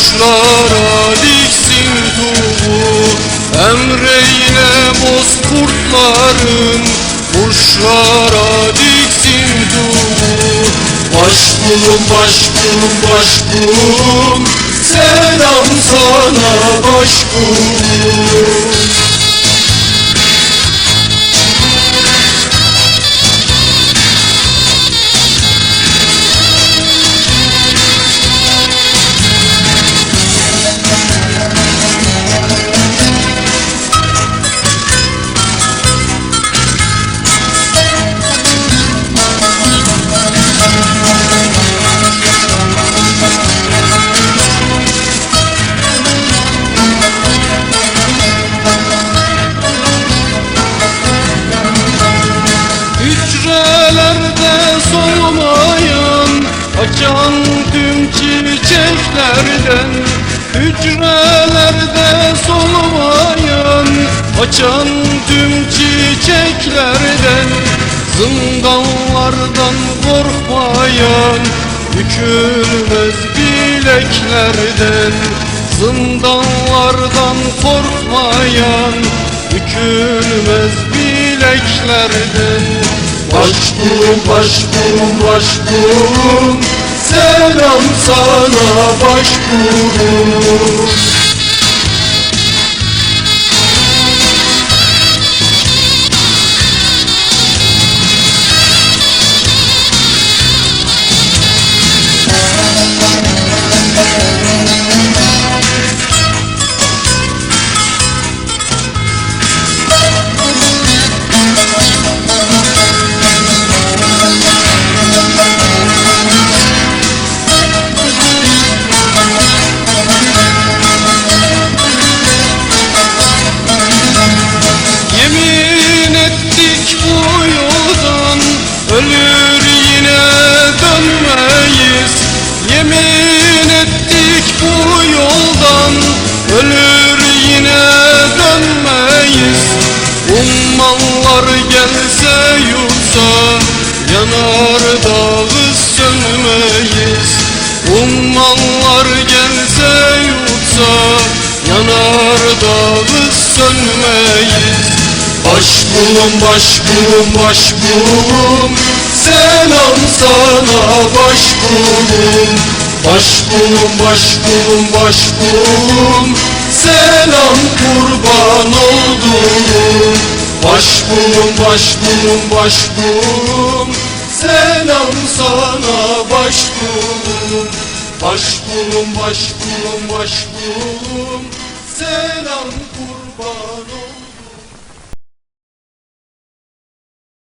Taşlara diksin tuğu Emreyle bozkurtların Burçlara diksin tuğu Baş bulun, baş bulun, baş bulun Selam sana baş bulun çiçeklerden Hücrelerde solmayan Açan tüm çiçeklerden Zindanlardan korkmayan Bükülmez bileklerden Zindanlardan korkmayan Bükülmez bileklerden. Başbuğum, başbuğum, başbuğum Selam sana başbuğum Ummanlar gelse yursa Yanar dağı sönmeyiz. Ummanlar gelse yursa Yanar dağı sönmeyiz. Başbuğum başbuğum başbuğum Selam sana başbuğum. Başbuğum başbuğum başbuğum Selam kurban olduğum Başbuğum başbuğum başbuğum. Selam sana başbuğum. Başbuğum başbuğum başbuğum. Selam kurban